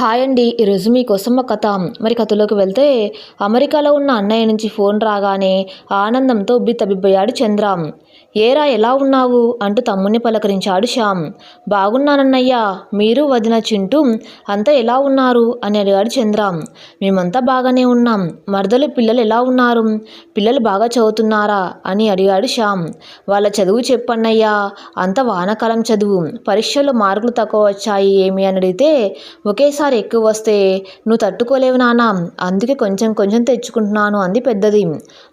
Hi అండి. ఈరోజు మీకోసం ఒక కథ. మరి కథలోకి వెళ్తే అమెరికాలో ఉన్న అన్నయ్య నుంచి ఫోన్ రాగానే ఆనందంతో బిత్తబిబ్బయ్యాడు చంద్ర. ఏరా ఎలా ఉన్నావు? అంటూ తమ్ముణ్ణి పలకరించాడు శ్యామ్. బాగున్నానన్నయ్యా. మీరు వదిన చింటూ అంతా ఎలా ఉన్నారు? అని అడిగాడు చంద్ర. మేమంతా బాగానే ఉన్నాం. మరదలు పిల్లలు ఎలా ఉన్నారు? పిల్లలు బాగా చదువుతున్నారా? అని అడిగాడు శ్యామ్. వాళ్ళ చదువు చెప్పన్నయ్యా. అంత వానకాలం చదువు. పరీక్షల్లో మార్కులు తక్కువ వచ్చాయి ఏమి? అని అడిగితే ఒకేసారి ఎక్కువ వస్తే నువ్వు తట్టుకోలేవు నాన్న అందుకే కొంచెం కొంచెం తెచ్చుకుంటున్నాను అంది పెద్దది.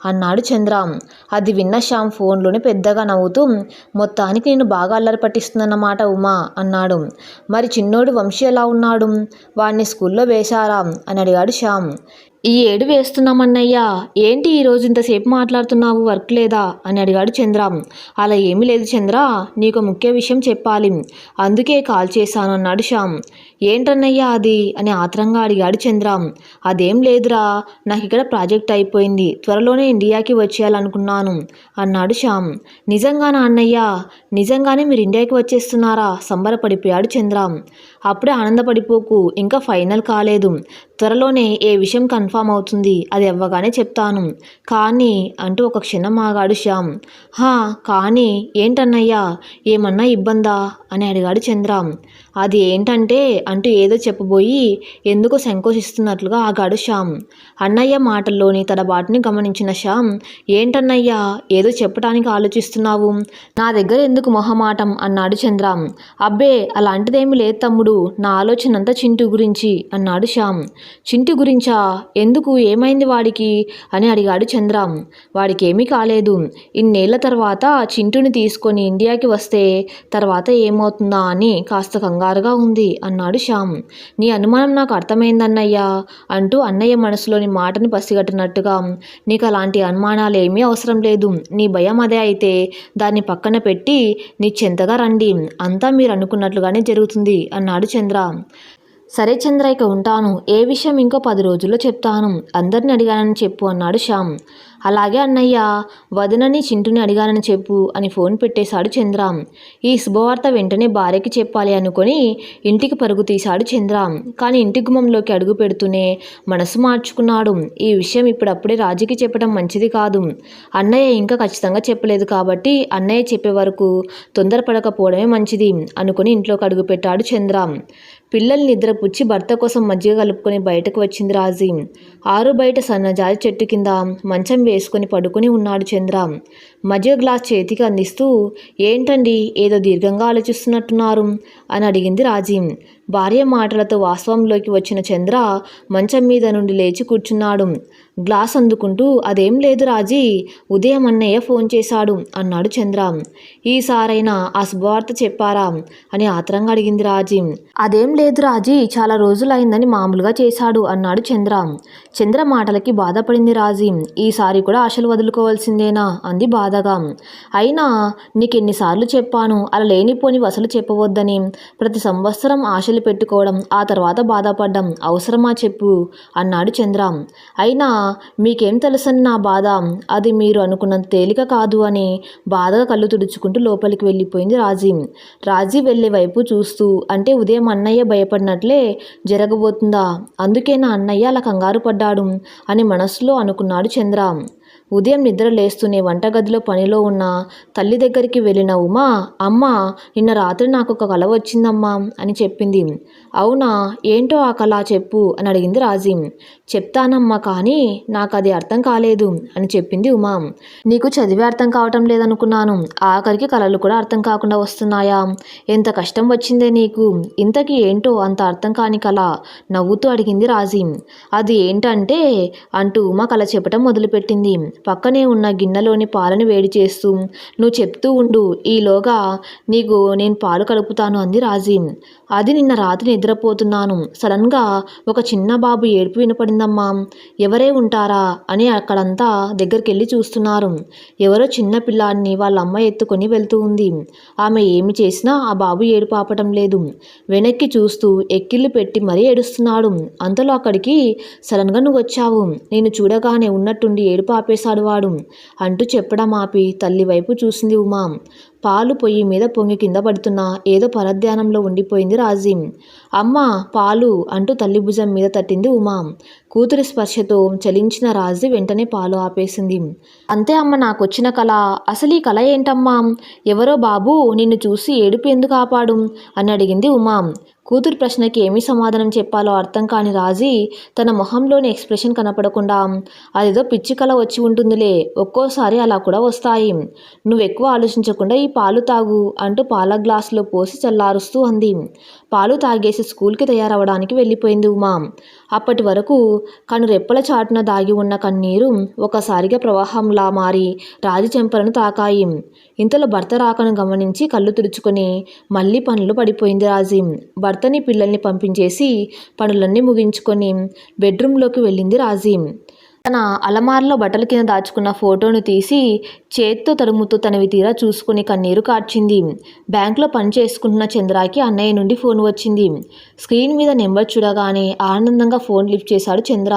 అన్నాడు చంద్ర. అది విన్న శ్యామ్ ఫోన్లోనే పెద్దగా నవ్వుతూ మొత్తానికి నేను బాగా అల్లరి పట్టిస్తుందన్నమాట ఉమా అన్నాడు. మరి చిన్నోడు వంశీ ఎలా ఉన్నాడు? వాడిని స్కూల్లో వేశారా? అని అడిగాడు శ్యామ్. ఈ ఏడు వేస్తున్నామన్నయ్యా. ఏంటి ఈరోజు ఇంతసేపు మాట్లాడుతున్నావు? వర్క్ లేదా? అని అడిగాడు చంద్ర. అలా ఏమీ లేదు చంద్ర. నీకు ముఖ్య విషయం చెప్పాలి. అందుకే కాల్ చేశాను అన్నాడు శ్యామ్. ఏంటన్నయ్యా అది? అని ఆత్రంగా అడిగాడు చంద్ర. అదేం లేదురా. నాకు ఇక్కడ ప్రాజెక్ట్ అయిపోయింది. త్వరలోనే ఇండియాకి వచ్చేయాలనుకున్నాను అన్నాడు శ్యామ్. నిజంగానా అన్నయ్య? నిజంగానే మీరు ఇండియాకి వచ్చేస్తున్నారా? సంబరపడిపోయాడు చంద్ర. అప్పుడే ఆనందపడిపోకు. ఇంకా ఫైనల్ కాలేదు. త్వరలోనే ఏ విషయం కన్ఫామ్ అవుతుంది అది అవ్వగానే చెప్తాను. కానీ అంటూ ఒక క్షణం ఆగాడు శ్యామ్. హా కానీ ఏంటన్నయ్యా ఏమన్నా ఇబ్బందా? అని అడిగాడు చంద్ర. అది ఏంటంటే అంటూ ఏదో చెప్పబోయి ఎందుకో సంకోచిస్తున్నట్లుగా ఆగాడు శ్యామ్. అన్నయ్య మాటల్లోని తన బాటిని గమనించిన శ్యామ్ ఏంటన్నయ్యా ఏదో చెప్పటానికి ఆలోచిస్తున్నావు? నా దగ్గర ఎందుకు మొహమాటం? అన్నాడు చంద్ర. అబ్బే అలాంటిదేమీ లేదు తమ్ముడు నా ఆలోచన అంతా చింటు గురించి అన్నాడు శ్యామ్. చింటు గురించా? ఎందుకు? ఏమైంది వాడికి? అని అడిగాడు చంద్ర. వాడికి ఏమీ కాలేదు. ఇన్నేళ్ళ తర్వాత చింటుని తీసుకొని ఇండియాకి వస్తే తర్వాత ఏమవుతుందా అని కాస్త కంగారుగా ఉంది అన్నాడు శ్యామ్. నీ అనుమానం నాకు అర్థమైందన్నయ్యా అంటూ అన్నయ్య మనసులోని మాటని పసిగట్టినట్టుగా. నీకు అలాంటి అనుమానాలు ఏమీ అవసరం లేదు. నీ భయం అదే అయితే. దాన్ని పక్కన పెట్టి నీ చెంతగా రండి. అంతా మీరు అనుకున్నట్లుగానే జరుగుతుంది అన్నాడు చంద్ర. సరే చంద్ర ఇక ఉంటాను. ఏ విషయం ఇంకో పది రోజుల్లో చెప్తాను. అందరిని అడిగానని చెప్పు అన్నాడు శ్యామ్. అలాగే అన్నయ్య వదినని చింటుని అడిగానని చెప్పు అని ఫోన్ పెట్టేశాడు చంద్ర ఈ శుభవార్త వెంటనే భార్యకి చెప్పాలి అనుకొని ఇంటికి పరుగు తీశాడు చంద్ర కానీ ఇంటి గుమ్మంలోకి అడుగు పెడుతూనే మనసు మార్చుకున్నాడు. ఈ విషయం ఇప్పుడప్పుడే రాజుకి చెప్పడం మంచిది కాదు. అన్నయ్య ఇంకా ఖచ్చితంగా చెప్పలేదు కాబట్టి అన్నయ్య చెప్పే వరకు తొందరపడకపోవడమే మంచిది అనుకుని ఇంట్లోకి అడుగు పెట్టాడు చంద్ర పిల్లల్ని నిద్రపుచ్చి భర్త కోసం మజ్జిగ కలుపుకొని బయటకు వచ్చింది రాజీ. ఆరు బయట సన్నజాజి చెట్టు కింద మంచం వేసుకొని పడుకొని ఉన్నాడు చంద్ర. మజ్జిగ గ్లాస్ చేతికి అందిస్తూ ఏంటండి ఏదో దీర్ఘంగా ఆలోచిస్తున్నట్టున్నారు అని అడిగింది రాజీ భార్య మాటలతో వాస్తవంలోకి వచ్చిన చంద్ర మంచం మీద నుండి లేచి కూర్చున్నాడు. గ్లాస్ అందుకుంటూ అదేం లేదు రాజీ ఉదయం అన్నయ్య ఫోన్ చేశాడు అన్నాడు చంద్ర. ఈసారైనా ఆ శుభవార్త చెప్పారా? అని ఆత్రంగా అడిగింది రాజీ అదేం లేదు రాజీ చాలా రోజులైందని మామూలుగా చేశాడు అన్నాడు చంద్ర. చంద్ర మాటలకి బాధపడింది రాజీ. ఈసారి కూడా ఆశలు వదులుకోవాల్సిందేనా? అంది బాధగా. అయినా నీకెన్నిసార్లు చెప్పాను అలా లేనిపోని వసలు చెప్పవద్దని. ప్రతి సంవత్సరం ఆశలు పెట్టుకోవడం ఆ తర్వాత బాధపడ్డం అవసరమా చెప్పు అన్నాడు చంద్ర. అయినా మీకేం తెలుసని నా బాధ? అది మీరు అనుకున్నంత తేలిక కాదు అని బాధగా కళ్ళు తుడుచుకుంటూ లోపలికి వెళ్ళిపోయింది రాజీ. రాజీ వెళ్ళే వైపు చూస్తూ అంటే ఉదయం అన్నయ్య భయపడినట్లే జరగబోతుందా? అందుకే నా అన్నయ్య అలా కంగారు పడ్డాడు. అని మనసులో అనుకున్నాడు చంద్ర. ఉదయం నిద్ర లేస్తూనే వంటగదిలో పనిలో ఉన్న తల్లి దగ్గరికి వెళ్ళిన ఉమా అమ్మ నిన్న రాత్రి నాకు ఒక కల వచ్చిందమ్మా అని చెప్పింది. అవునా? ఏంటో ఆ కళ చెప్పు అని అడిగింది రాజీం. చెప్తానమ్మా కానీ నాకు అది అర్థం కాలేదు అని చెప్పింది ఉమా. నీకు చదివే అర్థం కావటం లేదనుకున్నాను. ఆఖరికి కళలు కూడా అర్థం కాకుండా వస్తున్నాయా? ఎంత కష్టం వచ్చిందే నీకు? ఇంతకీ ఏంటో అంత అర్థం కాని కళ నవ్వుతూ అడిగింది రాజీం. అది ఏంటంటే అంటూ ఉమా కళ చెప్పటం మొదలుపెట్టింది. పక్కనే ఉన్న గిన్నెలోని పాలను వేడి చేస్తూ నువ్వు చెప్తూ ఉండు ఈలోగా నీకు నేను పాలు కలుపుతాను అంది రాజీ అది నిన్న రాత్రి నిద్రపోతున్నాను. సడన్గా ఒక చిన్న బాబు ఏడుపు వినపడిందమ్మా. ఎవరే ఉంటారా? అని అక్కడంతా దగ్గరికి వెళ్ళి చూస్తున్నారు. ఎవరో చిన్న పిల్లాడిని వాళ్ళ అమ్మ ఎత్తుకొని వెళ్తూ ఉంది. ఆమె ఏమి చేసినా ఆ బాబు ఏడుపు ఆపటం లేదు. వెనక్కి చూస్తూ ఎక్కిళ్ళు పెట్టి మరీ ఏడుస్తున్నాడు. అంతలో అక్కడికి సడన్గా నువ్వు వచ్చావు. నేను చూడగానే ఉన్నట్టుండి ఏడుపు చేశాడు వాడు అంటూ చెప్పడం ఆపి తల్లి వైపు చూసింది ఉమా. పాలు పొయ్యి మీద పొంగి కింద పడుతున్నా ఏదో పరధ్యానంలో ఉండిపోయింది రాజీ. అమ్మ పాలు అంటూ తల్లి భుజం మీద తట్టింది ఉమా. కూతురి స్పర్శతో చలించిన రాజీ వెంటనే పాలు ఆపేసింది. అంతే అమ్మ నాకొచ్చిన కళ అసలు ఈ కళ ఏంటమ్మా? ఎవరో బాబు నిన్ను చూసి ఏడుపు ఎందుకు ఆపాడు? అని అడిగింది ఉమా. కూతురు ప్రశ్నకి ఏమీ సమాధానం చెప్పాలో అర్థం కాని రాజీ తన మొహంలోని ఎక్స్ప్రెషన్ కనపడకుండా అదేదో పిచ్చి కళ వచ్చి ఉంటుందిలే ఒక్కోసారి అలా కూడా వస్తాయి. నువ్వు ఎక్కువ ఆలోచించకుండా ఈ పాలు తాగు అంటూ పాల గ్లాసులో పోసి చల్లారుస్తూ అంది. పాలు తాగేసి స్కూల్కి తయారవడానికి వెళ్ళిపోయింది ఉమా. అప్పటి వరకు కను రెప్పల చాటున దాగి ఉన్న కన్నీరు ఒకసారిగా ప్రవాహంలా మారి రాజు చెంపలను తాకాయి. ఇంతలో భర్త రాకను గమనించి కళ్ళు తుడుచుకొని మళ్ళీ పనులు పడిపోయింది రాజీ. భర్తని పిల్లల్ని పంపించేసి పనులన్నీ ముగించుకొని బెడ్రూమ్లోకి వెళ్ళింది రాజీ. తన అలమారలో బట్టల కింద దాచుకున్న ఫోటోను తీసి చేత్తో తరుముతూ తనవి తీరా చూసుకుని కన్నీరు కార్చింది. బ్యాంకులో పని చేసుకుంటున్న చంద్రాకి అన్నయ్య నుండి ఫోన్ వచ్చింది. స్క్రీన్ మీద నెంబర్ చూడగానే ఆనందంగా ఫోన్ లిఫ్ట్ చేశాడు చంద్ర.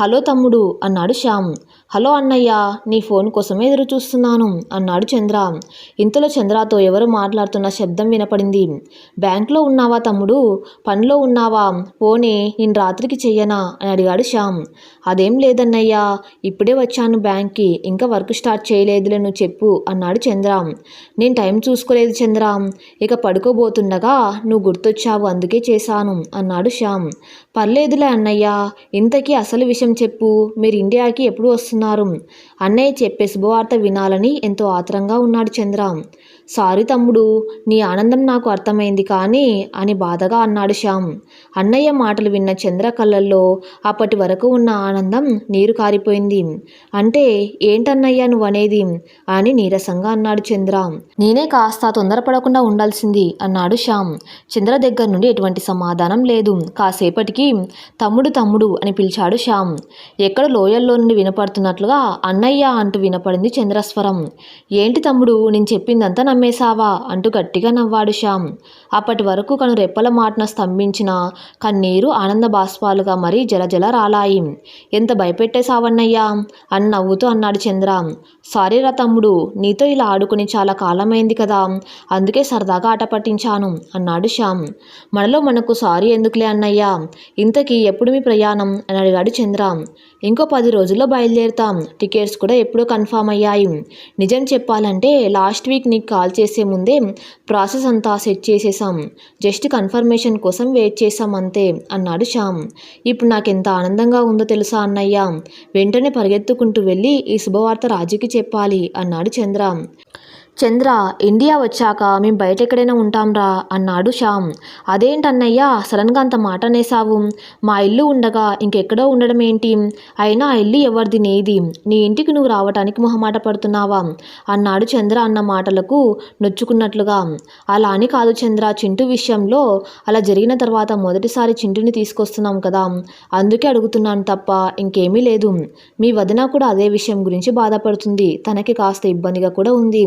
హలో తమ్ముడు అన్నాడు శ్యామ్. హలో అన్నయ్య నీ ఫోన్ కోసమే ఎదురు చూస్తున్నాను అన్నాడు చంద్ర. ఇంతలో చంద్రతో ఎవరు మాట్లాడుతున్న శబ్దం వినపడింది. బ్యాంక్లో ఉన్నావా తమ్ముడు? పనిలో ఉన్నావా? పోనీ నేను రాత్రికి చెయ్యనా అని అడిగాడు శ్యామ్. అదేం లేదన్నయ్యా ఇప్పుడే వచ్చాను బ్యాంక్కి ఇంకా వర్క్ స్టార్ట్ చేయలేదులే నువ్వు చెప్పు అన్నాడు చంద్ర. నేను టైం చూసుకోలేదు చంద్ర. ఇక పడుకోబోతుండగా నువ్వు గుర్తొచ్చావు అందుకే చేశాను అన్నాడు శ్యామ్. పర్లేదులే అన్నయ్య ఇంతకీ అసలు విషయం చెప్పు మీరు ఇండియాకి ఎప్పుడు వస్తున్నారు? అన్నయ్య చెప్పే శుభవార్త వినాలని ఎంతో ఆత్రంగా ఉన్నాడు చంద్ర. సారీ తమ్ముడు నీ ఆనందం నాకు అర్థమైంది కానీ అని బాధగా అన్నాడు శ్యామ్. అన్నయ్య మాటలు విన్న చంద్ర కళ్ళల్లో అప్పటి వరకు ఉన్న ఆనందం నీరు కారిపోయింది. అంటే ఏంటన్నయ్య నువ్వనేది? అని నీరసంగా అన్నాడు చంద్ర. నేనే కాస్త తొందరపడకుండా ఉండాల్సింది అన్నాడు శ్యామ్. చంద్ర దగ్గర నుండి ఎటువంటి సమాధానం లేదు. కాసేపటికి తమ్ముడు తమ్ముడు అని పిలిచాడు శ్యామ్. ఎక్కడ లోయల్లో నుండి వినపడుతున్నట్లుగా అన్నయ్య అంటూ వినపడింది చంద్రస్వరం. ఏంటి తమ్ముడు నేను చెప్పిందంతా నమ్మేశావా? అంటూ గట్టిగా నవ్వాడు శ్యామ్. అప్పటి వరకు కను రెప్పల మాటన స్తంభించిన కన్నీరు ఆనంద బాష్పాలుగా మరీ జలజల రాలాయి. ఎంత భయపెట్టేశావన్నయ్యా అని నవ్వుతూ అన్నాడు చంద్ర. సారీరా తమ్ముడు నీతో ఇలా ఆడుకుని చాలా కాలమైంది కదా. అందుకే సరదాగా ఆట పట్టించాను అన్నాడు శ్యామ్. మనలో మనకు సారీ ఎందుకులే అన్నయ్యా? ఇంతకీ ఎప్పుడు మీ ప్రయాణం? అని అడిగాడు చంద్ర. ఇంకో పది రోజుల్లో బయలుదేరుతాం. టికెట్స్ కూడా ఎప్పుడో కన్ఫామ్ అయ్యాయి. నిజం చెప్పాలంటే లాస్ట్ వీక్ నీకు కాల్ చేసే ముందే ప్రాసెస్ అంతా సెట్ చేసేసాం. జస్ట్ కన్ఫర్మేషన్ కోసం వెయిట్ చేసాం అంతే అన్నాడు శ్యామ్. ఇప్పుడు నాకు ఎంత ఆనందంగా ఉందో తెలుసా అన్నయ్య? వెంటనే పరిగెత్తుకుంటూ వెళ్ళి ఈ శుభవార్త రాజుకి చెప్పాలి అన్నాడు చంద్ర. చంద్ర ఇండియా వచ్చాక మేము బయట ఎక్కడైనా ఉంటాంరా అన్నాడు శ్యామ్. అదేంటన్నయ్యా సడన్గా అంత మాట అనేసావు మా ఇల్లు ఉండగా ఇంకెక్కడో ఉండడం ఏంటి అయినా ఆ ఇల్లు ఎవరిది నీది? నీ ఇంటికి నువ్వు రావటానికి మొహమాట పడుతున్నావా? అన్నాడు చంద్ర అన్న మాటలకు నొచ్చుకున్నట్లుగా. అలా అని కాదు చంద్ర చింటూ విషయంలో అలా జరిగిన తర్వాత మొదటిసారి చింటుని తీసుకొస్తున్నాం కదా. అందుకే అడుగుతున్నాను తప్ప ఇంకేమీ లేదు. మీ వదిన కూడా అదే విషయం గురించి బాధపడుతుంది. తనకి కాస్త ఇబ్బందిగా కూడా ఉంది.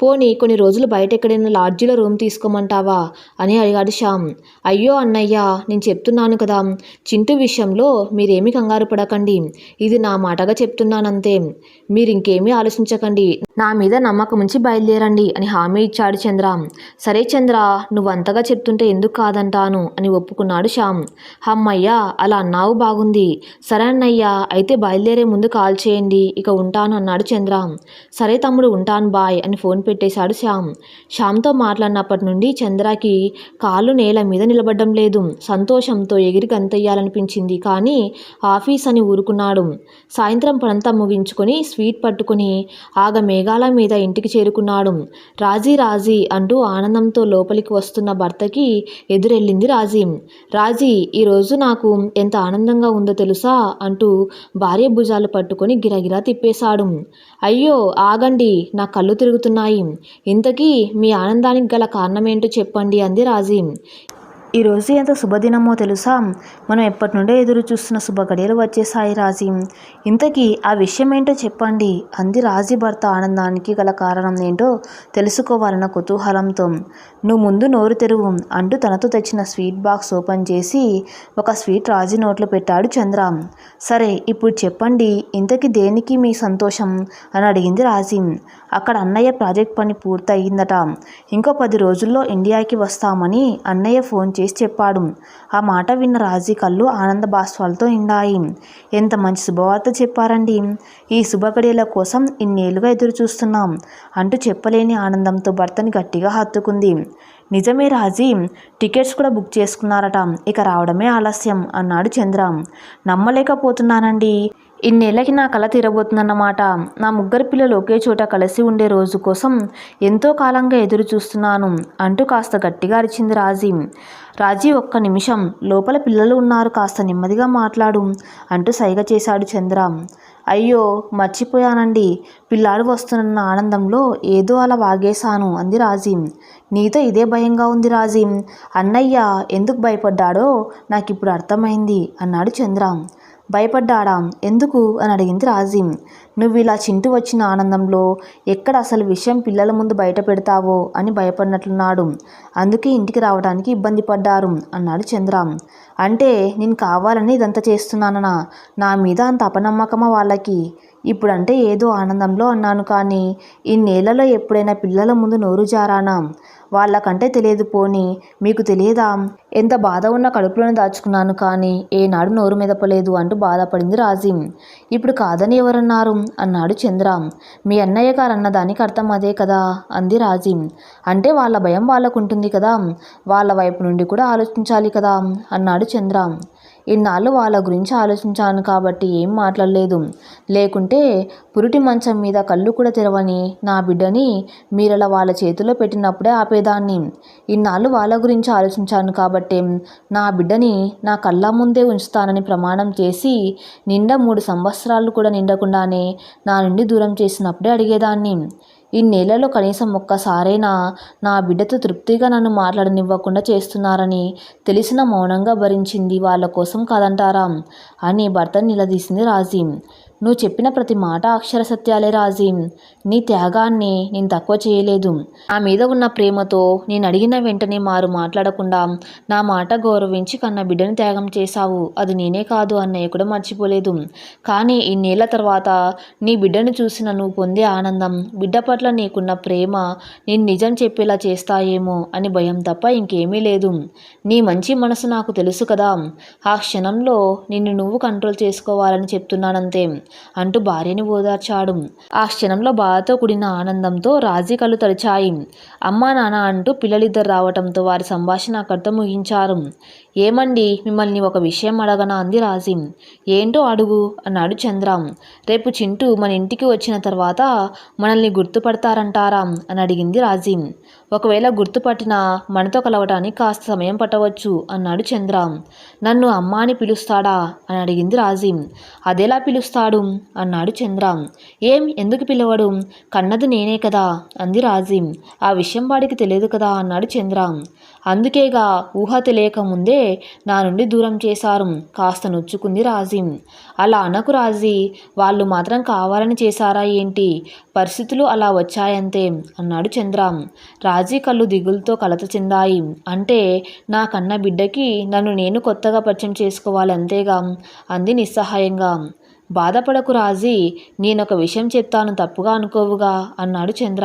పోనీ కొన్ని రోజులు బయట ఎక్కడైనా లాడ్జిలో రూమ్ తీసుకోమంటావా? అని అడిగాడు శ్యామ్. అయ్యో అన్నయ్య నేను చెప్తున్నాను కదా. చింటూ విషయంలో మీరేమీ కంగారు పడకండి. ఇది నా మాటగా చెప్తున్నానంతే. మీరు ఇంకేమీ ఆలోచించకండి. నా మీద నమ్మకం ఉంచి బయలుదేరండి అని హామీ ఇచ్చాడు చంద్ర. సరే చంద్ర నువ్వంతగా చెప్తుంటే ఎందుకు కాదంటాను అని ఒప్పుకున్నాడు శ్యామ్. హమ్మయ్యా అలా అన్నావు బాగుంది. సరే అన్నయ్య అయితే బయలుదేరే ముందు కాల్ చేయండి ఇక ఉంటాను అన్నాడు చంద్ర. సరే తమ్ముడు ఉంటాను బాయ్ అని ఫోన్ పెట్టేశాడు శ్యామ్. శ్యామ్తో మాట్లాడినప్పటి నుండి చంద్రకి కాళ్ళు నేల మీద నిలబడడం లేదు. సంతోషంతో ఎగిరి గంతయ్యాలనిపించింది. కానీ ఆఫీస్ అని ఊరుకున్నాడు. సాయంత్రం పనంతా ముగించుకొని స్వీట్ పట్టుకుని ఆగ మేఘాల మీద ఇంటికి చేరుకున్నాడు. రాజీ రాజీ అంటూ ఆనందంతో లోపలికి వస్తున్న భర్తకి ఎదురెళ్ళింది రాజీ. రాజీ ఈరోజు నాకు ఎంత ఆనందంగా ఉందో తెలుసా? అంటూ భార్య భుజాలు పట్టుకొని గిరగిరా తిప్పేశాడు. అయ్యో ఆగండి. నా కళ్ళు తిరుగుతున్నాయి. ఇంతకీ మీ ఆనందానికి గల కారణమేంటో చెప్పండి అంది రాజీ ఈరోజు ఎంత శుభదినమో తెలుసా? మనం ఎప్పటి నుండే ఎదురు చూస్తున్న శుభ గడియలు వచ్చేసాయి రాజీ ఇంతకీ ఆ విషయం ఏంటో చెప్పండి అంది రాజీ భర్త ఆనందానికి గల కారణం ఏంటో తెలుసుకోవాలన్న కుతూహలంతో. నువ్వు ముందు నోరు తెరువు అంటూ తనతో తెచ్చిన స్వీట్ బాక్స్ ఓపెన్ చేసి ఒక స్వీట్ రాజీ నోట్లో పెట్టాడు చంద్ర. సరే ఇప్పుడు చెప్పండి ఇంతకీ దేనికి మీ సంతోషం? అని అడిగింది రాజీ అక్కడ అన్నయ్య ప్రాజెక్ట్ పని పూర్తయిందట. ఇంకో పది రోజుల్లో ఇండియాకి వస్తామని అన్నయ్య ఫోన్ చేసి చెప్పాడు. ఆ మాట విన్న రాజీ కళ్ళు ఆనంద బాష్పాలతో నిండాయి. ఎంత మంచి శుభవార్త చెప్పారండి. ఈ శుభగడియల కోసం ఇన్నేళ్ళుగా ఎదురు చూస్తున్నాం అంటూ చెప్పలేని ఆనందంతో భర్తని గట్టిగా హత్తుకుంది. నిజమే రాజీ టికెట్స్ కూడా బుక్ చేసుకున్నారట. ఇక రావడమే ఆలస్యం అన్నాడు చంద్ర. నమ్మలేకపోతున్నానండి. ఇన్నేళ్ళకి నా కళ తీరబోతుందన్నమాట నా ముగ్గురు పిల్లలు ఒకే చోట కలిసి ఉండే రోజు కోసం ఎంతో కాలంగా ఎదురు చూస్తున్నాను అంటూ కాస్త గట్టిగా అరిచింది రాజీ. రాజీ ఒక్క నిమిషం లోపల పిల్లలు ఉన్నారు కాస్త నెమ్మదిగా మాట్లాడు అంటూ సైగ చేశాడు చంద్ర. అయ్యో మర్చిపోయానండి. పిల్లాడు వస్తున్న ఆనందంలో ఏదో అలా వాగేశాను అంది రాజీ. నీతో ఇదే భయంగా ఉంది రాజీ. అన్నయ్య ఎందుకు భయపడ్డాడో నాకు ఇప్పుడు అర్థమైంది అన్నాడు చంద్ర. భయపడ్డాడా? ఎందుకు? అని అడిగింది రాజీం. నువ్వు ఇలా చింటూ వచ్చిన ఆనందంలో ఎక్కడ అసలు విషయం పిల్లల ముందు బయట పెడతావో అని భయపడినట్లున్నాడు. అందుకే ఇంటికి రావడానికి ఇబ్బంది పడ్డారు అన్నాడు చంద్ర. అంటే నేను కావాలని ఇదంతా చేస్తున్నాననా? నా మీద అంత అపనమ్మకమా వాళ్ళకి? ఇప్పుడంటే ఏదో ఆనందంలో అన్నాను కానీ ఇన్నేళ్ళలో ఎప్పుడైనా పిల్లల ముందు నోరు జారానా? వాళ్ళకంటే తెలియదు పోని. మీకు తెలియదా? ఎంత బాధ ఉన్న కడుపులోని దాచుకున్నాను కానీ ఏనాడు నోరు మెదపలేదు అంటూ బాధపడింది రాజీ. ఇప్పుడు కాదని ఎవరన్నారు? అన్నాడు చంద్ర. మీ అన్నయ్య గారు అన్న దానికి అర్థం అదే కదా? అంది రాజీ. అంటే వాళ్ళ భయం వాళ్ళకు ఉంటుంది కదా? వాళ్ళ వైపు నుండి కూడా ఆలోచించాలి కదా? అన్నాడు చంద్ర. ఇన్నాళ్ళు వాళ్ళ గురించి ఆలోచించాను కాబట్టి ఏం మాట్లాడలేదు. లేకుంటే పురిటి మంచం మీద కళ్ళు కూడా తెరవని నా బిడ్డని మీరలా వాళ్ళ చేతిలో పెట్టినప్పుడే ఆపేదాన్ని. ఇన్నాళ్ళు వాళ్ళ గురించి ఆలోచించాను కాబట్టి నా బిడ్డని నా కళ్ళ ముందే ఉంచుతానని ప్రమాణం చేసి నిండా మూడు సంవత్సరాలు కూడా నిండకుండానే నా నుండి దూరం చేసినప్పుడే అడిగేదాన్ని. ఇన్నేళ్ళలో కనీసం ఒక్కసారైనా నా బిడ్డతో తృప్తిగా నన్ను మాట్లాడనివ్వకుండా చేస్తున్నారని తెలిసిన మౌనంగా భరించింది వాళ్ళ కోసం కాదంటారా అని భర్తను నిలదీసింది రాజీ. నువ్వు చెప్పిన ప్రతి మాట అక్షర సత్యాలే రాజీం. నీ త్యాగాన్ని నేను తక్కువ చేయలేదు. ఆ మీద ఉన్న ప్రేమతో నేను అడిగిన వెంటనే మారు మాట్లాడకుండా నా మాట గౌరవించి కన్న బిడ్డని త్యాగం చేశావు. అది నేనే కాదు అన్నయ్య కూడా మర్చిపోలేదు. కానీ ఇన్నేళ్ళ తర్వాత నీ బిడ్డను చూసిన నువ్వు పొందే ఆనందం బిడ్డ పట్ల నీకున్న ప్రేమ నేను నిజం చెప్పేలా చేస్తాయేమో అని భయం తప్ప ఇంకేమీ లేదు. నీ మంచి మనసు నాకు తెలుసు కదా. ఆ క్షణంలో నిన్ను నువ్వు కంట్రోల్ చేసుకోవాలని చెప్తున్నానంతే. అంటూ భార్యని ఓదార్చాడు. ఆ క్షణంలో బాధతో కూడిన ఆనందంతో రాజీ కళ్ళు తడిచాయి. అమ్మా నాన్న అంటూ పిల్లలిద్దరు రావటంతో వారి సంభాషణ అక్కడితో ముగించారు. ఏమండి? మిమ్మల్ని ఒక విషయం అడగనా అంది రాజీ ఏంటో అడుగు అన్నాడు చంద్ర. రేపు చింటూ మన ఇంటికి వచ్చిన తర్వాత మనల్ని గుర్తుపడతారంటారా అని అడిగింది రాజిం ఒకవేళ గుర్తుపట్టినా మనతో కలవటానికి కాస్త సమయం పట్టవచ్చు అన్నాడు చంద్ర. నన్ను అమ్మ అని పిలుస్తాడా అని అడిగింది రాజీ అదెలా పిలుస్తాడు అన్నాడు చంద్ర. ఏం? ఎందుకు పిలవడు? కన్నది నేనే కదా అంది రాజీ ఆ విషయం వాడికి తెలియదు కదా అన్నాడు చంద్ర. అందుకేగా ఊహ తెలియక ముందే నా నుండి దూరం చేశారు. కాస్త నొచ్చుకుంది రాజీ. అలా అనకు రాజీ. వాళ్ళు మాత్రం కావాలని చేశారా ఏంటి? పరిస్థితులు అలా వచ్చాయంతే అన్నాడు చంద్ర. రాజీ కళ్ళు దిగులతో కలత చెందాయి. అంటే నా కన్న బిడ్డకి నన్ను నేను కొత్తగా పరిచయం చేసుకోవాలి అంతేగా అంది నిస్సహాయంగా. బాధపడకు రాజీ నేనొక విషయం చెప్తాను తప్పుగా అనుకోవుగా అన్నాడు చంద్ర.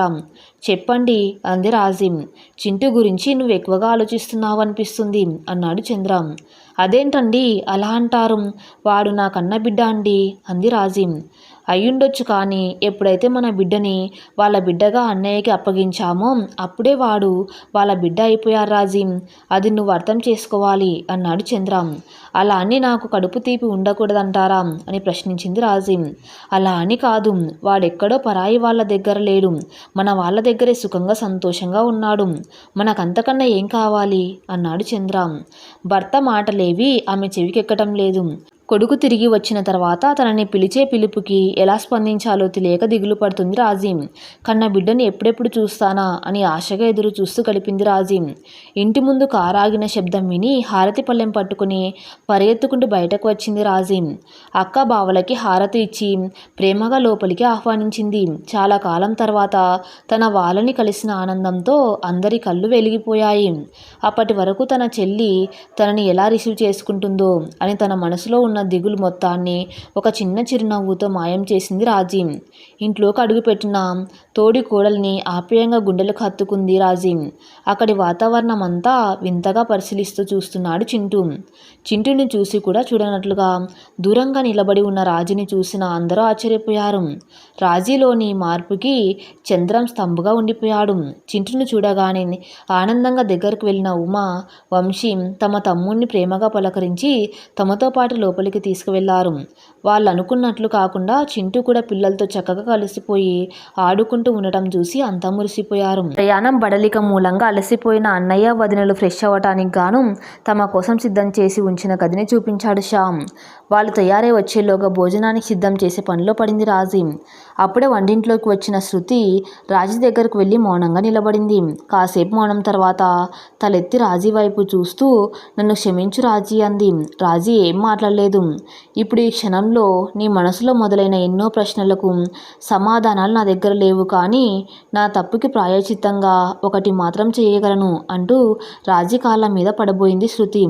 చెప్పండి అంది రాజీం. చింటూ గురించి నువ్వు ఎక్కువగా ఆలోచిస్తున్నావు అనిపిస్తుంది అన్నాడు చంద్ర. అదేంటండి అలా అంటారు? వాడు నా కన్న బిడ్డ అండి అంది రాజీం. అయ్యుండొచ్చు కానీ ఎప్పుడైతే మన బిడ్డని వాళ్ళ బిడ్డగా అన్నయ్యకి అప్పగించామో అప్పుడే వాడు వాళ్ళ బిడ్డ అయిపోయారు రాజీ. అది నువ్వు అర్థం చేసుకోవాలి అన్నాడు చంద్ర. అలా అని నాకు కడుపు తీపి ఉండకూడదంటారా అని ప్రశ్నించింది రాజీ. అలా అని కాదు వాడెక్కడో పరాయి వాళ్ళ దగ్గర లేడు. మన వాళ్ళ దగ్గరే సుఖంగా సంతోషంగా ఉన్నాడు. మనకంతకన్నా ఏం కావాలి? అన్నాడు చంద్ర. భర్త మాటలేవి ఆమె చెవికెక్కటం లేదు. కొడుకు తిరిగి వచ్చిన తర్వాత తనని పిలిచే పిలుపుకి ఎలా స్పందించాలో తెలియక దిగులు పడుతుంది రాజీం. కన్న బిడ్డని ఎప్పుడెప్పుడు చూస్తానా అని ఆశగా ఎదురు చూస్తూ గడిపింది రాజీం. ఇంటి ముందు కారాగిన శబ్దం విని హారతి పళ్ళెం పట్టుకుని పరిగెత్తుకుంటూ బయటకు వచ్చింది రాజీం. అక్క బావలకి హారతి ఇచ్చి ప్రేమగా లోపలికి ఆహ్వానించింది. చాలా కాలం తర్వాత తన వాళ్ళని కలిసిన ఆనందంతో అందరి కళ్ళు వెలిగిపోయాయి. అప్పటి వరకు తన చెల్లి తనని ఎలా రిసీవ్ చేసుకుంటుందో అని తన మనసులో ఉన్న దిగులు మొత్తాన్ని ఒక చిన్న చిరునవ్వుతో మాయం చేసింది రాజీం. ఇంట్లోకి అడుగుపెట్టిన తోడి కోడల్ని ఆప్యాయంగా గుండెలకు హత్తుకుంది రాజీం. అక్కడి వాతావరణం అంతా వింతగా పరిశీలిస్తూ చూస్తున్నాడు చింటూ. చింటూని చూసి కూడా చూడనట్లుగా దూరంగా నిలబడి ఉన్న రాజీని చూసిన అందరూ ఆశ్చర్యపోయారు. రాజీలోని మార్పుకి చంద్రం స్తంభగా ఉండిపోయాడు. చింటుని చూడగానే ఆనందంగా దగ్గరకు వెళ్ళిన ఉమా వంశీ తమ తమ్ముణ్ణి ప్రేమగా పలకరించి తమతో పాటు లోపలికి తీసుకువెళ్ళారు. వాళ్ళు అనుకున్నట్లు కాకుండా చింటూ కూడా పిల్లలతో చక్కగా కలిసిపోయి ఆడుకుంటూ ఉండటం చూసి అంతా మురిసిపోయారు. ప్రయాణం బడలిక మూలంగా అలసిపోయిన అన్నయ్య వదినలు ఫ్రెష్ అవ్వటానికి గాను తమ కోసం సిద్ధం చేసి ఉంచిన గదిని చూపించాడు శ్యామ్. వాళ్ళు తయారై వచ్చేలోగా భోజనానికి సిద్ధం చేసే పనిలో పడింది రాజీ. అప్పుడే వంటింట్లోకి వచ్చిన శృతి రాజీ దగ్గరకు వెళ్ళి మౌనంగా నిలబడింది. కాసేపు మౌనం తర్వాత తలెత్తి రాజీ వైపు చూస్తూ నన్ను క్షమించు రాజీ అంది. రాజీ ఏం మాట్లాడలేదు. ఇప్పుడు ఈ క్షణంలో నీ మనసులో మొదలైన ఎన్నో ప్రశ్నలకు సమాధానాలు నా దగ్గర లేవు కానీ నా తప్పుకి ప్రాయచిత్తంగా ఒకటి మాత్రం చేయగలను అంటూ రాజీ కాళ్ళ మీద పడబోయింది శృతి.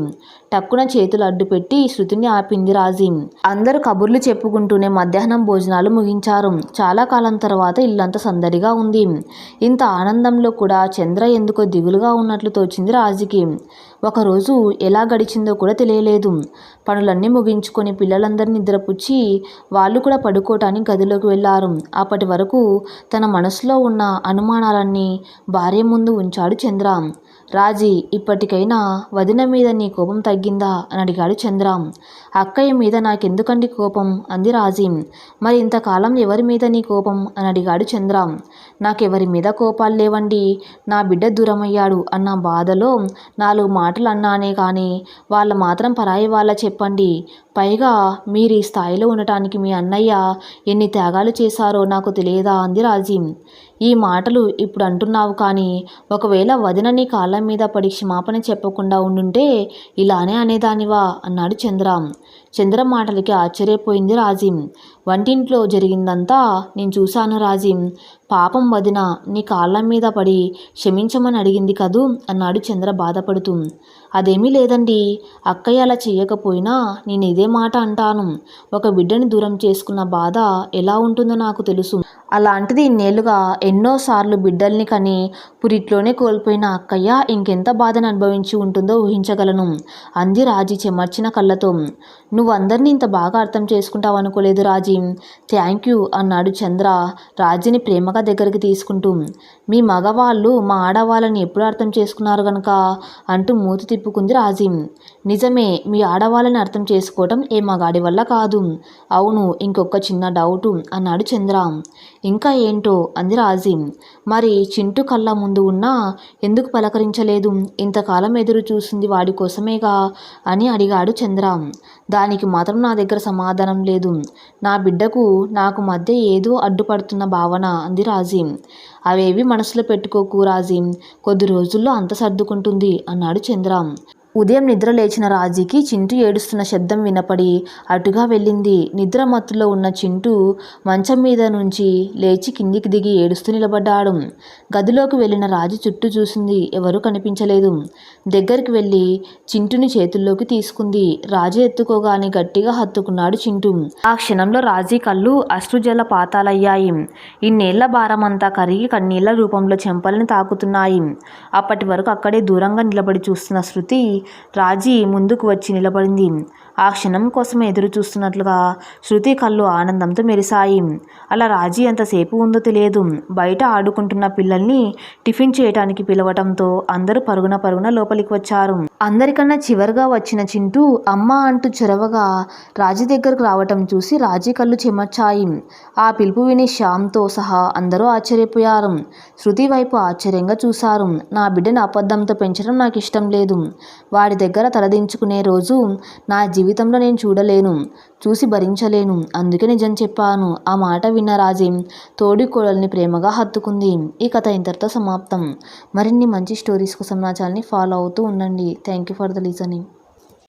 టక్కున చేతులు అడ్డుపెట్టి శృతిని ఆపింది రాజీ. అందరూ కబుర్లు చెప్పుకుంటూనే మధ్యాహ్నం భోజనాలు ముగించారు. చాలా కాలం తర్వాత ఇల్లంతా సందడిగా ఉంది. ఇంత ఆనందంలో కూడా చంద్ర ఎందుకో దిగులుగా ఉన్నట్లు తోచింది రాజీకి. ఒకరోజు ఎలా గడిచిందో కూడా తెలియలేదు. పనులన్నీ ముగించుకొని పిల్లలందరినీ నిద్రపుచ్చి వాళ్ళు కూడా పడుకోవటానికి గదిలోకి వెళ్ళారు అప్పటి వరకు తన మనసులో ఉన్న అనుమానాలన్నీ భార్య ముందు ఉంచాడు చంద్ర. రాజీ ఇప్పటికైనా వదిన మీద నీ కోపం తగ్గిందా? అని అడిగాడు చంద్ర. అక్కయ్య మీద నాకెందుకండి కోపం? అంది రాజీ. మరి ఇంతకాలం ఎవరి మీద నీ కోపం? అని అడిగాడు చంద్ర. నాకెవరి మీద కోపాలు లేవండి. నా బిడ్డ దూరమయ్యాడు అన్న బాధలో నాలుగు మాటలు అన్నానే కానీ వాళ్ళ మాత్రం పరాయి వాళ్ళ చెప్పండి. పైగా మీరు ఈ స్థాయిలో ఉండటానికి మీ అన్నయ్య ఎన్ని త్యాగాలు చేశారో నాకు తెలియదా? అంది రాజీ. ఈ మాటలు ఇప్పుడు అంటున్నావు కానీ ఒకవేళ వదిన నీ కాళ్ళ మీద పడి క్షమాపణ చెప్పకుండా ఉండుంటే ఇలానే అనేదానివా? అన్నాడు చంద్రాం. చంద్ర మాటలకి ఆశ్చర్యపోయింది రాజీం వంటింట్లో జరిగిందంతా నేను చూశాను రాజీం పాపం వదిన నీ కాళ్ళ మీద పడి క్షమించమని అడిగింది కదూ అన్నాడు చంద్ర బాధపడుతూ. అదేమీ లేదండి అక్కయ్య అలా చేయకపోయినా నేను ఇదే మాట అంటాను. ఒక బిడ్డని దూరం చేసుకున్న బాధ ఎలా ఉంటుందో నాకు తెలుసు. అలాంటిది ఇన్నేళ్ళుగా ఎన్నోసార్లు బిడ్డల్ని కని పురిట్లోనే కోల్పోయిన అక్కయ్య ఇంకెంత బాధను అనుభవించి ఉంటుందో ఊహించగలను అంది రాజీ చెమర్చిన కళ్ళతో. నువ్వు అందరినీ ఇంత బాగా అర్థం చేసుకుంటావు అనుకోలేదు రాజీ. థ్యాంక్ యూ అన్నాడు చంద్ర రాజీని ప్రేమగా దగ్గరికి తీసుకుంటూ. మీ మగవాళ్ళు మా ఆడవాళ్ళని ఎప్పుడు అర్థం చేసుకున్నారు గనక? అంటూ మూతి తిప్పుకుంది రాజీ. నిజమే మీ ఆడవాళ్ళని అర్థం చేసుకోవటం ఏ మగాడి వల్ల కాదు. అవును ఇంకొక చిన్న డౌటు అన్నాడు చంద్ర. ఇంకా ఏంటో? అంది రాజీ. మరి చింటూ కళ్ళ ముందు ఉన్నా ఎందుకు పలకరించలేదు? ఇంతకాలం ఎదురు చూసింది వాడి కోసమేగా? అని అడిగాడు చంద్ర. దానికి మాత్రం నా దగ్గర సమాధానం లేదు. నా బిడ్డకు నాకు మధ్య ఏదో అడ్డుపడుతున్న భావన అంది రాజీం. అవేవి మనసులో పెట్టుకోకు రాజీం. కొద్ది రోజుల్లో అంత సర్దుకుంటుంది అన్నాడు చంద్ర. ఉదయం నిద్ర లేచిన రాజీకి చింటూ ఏడుస్తున్న శబ్దం వినపడి అటుగా వెళ్ళింది. నిద్ర మత్తులో ఉన్న చింటూ మంచం మీద నుంచి లేచి కిందికి దిగి ఏడుస్తూ నిలబడ్డాడు. గదిలోకి వెళ్ళిన రాజు చుట్టూ చూసింది. ఎవరూ కనిపించలేదు. దగ్గరికి వెళ్ళి చింటుని చేతుల్లోకి తీసుకుంది. రాజు ఎత్తుకోగానే గట్టిగా హత్తుకున్నాడు చింటూ. ఆ క్షణంలో రాజీ కళ్ళు అశ్రుజల పాతాలయ్యాయి. ఇన్నేళ్ళ భారమంతా కరిగి కన్నీళ్ళ రూపంలో చెంపల్ని తాకుతున్నాయి. అప్పటి వరకు అక్కడే దూరంగా నిలబడి చూస్తున్న శృతి రాజీ ముందుకు వచ్చి నిలబడింది. ఆ క్షణం కోసం ఎదురు చూస్తున్నట్లుగా శృతి కళ్ళు ఆనందంతో మెరిశాయి. అలా రాజీ ఎంతసేపు ఉందో తెలియదు. బయట ఆడుకుంటున్న పిల్లల్ని టిఫిన్ చేయటానికి పిలవటంతో అందరూ పరుగున పరుగున లోపలికి వచ్చారు. అందరికన్నా చివరిగా వచ్చిన చింటూ అమ్మ అంటూ చొరవగా రాజు దగ్గరకు రావటం చూసి రాజీ కళ్ళు చెమర్చాయి. ఆ పిలుపు విని శ్యామ్తో సహా అందరూ ఆశ్చర్యపోయారు. శృతి వైపు ఆశ్చర్యంగా చూశారు. నా బిడ్డను అబద్ధంతో పెంచడం నాకు ఇష్టం లేదు. వాడి దగ్గర తలదించుకునే రోజు నా జీవితంలో నేను చూడలేను చూసి భరించలేను. అందుకే నిజం చెప్పాను. ఆ మాట విన్న రాజీ తోడి కోడల్ని ప్రేమగా హత్తుకుంది. ఈ కథ ఇంతటితో సమాప్తం. మరిన్ని మంచి స్టోరీస్ కోసం నా ఛానల్ని ఫాలో అవుతూ ఉండండి. Thank you for the listening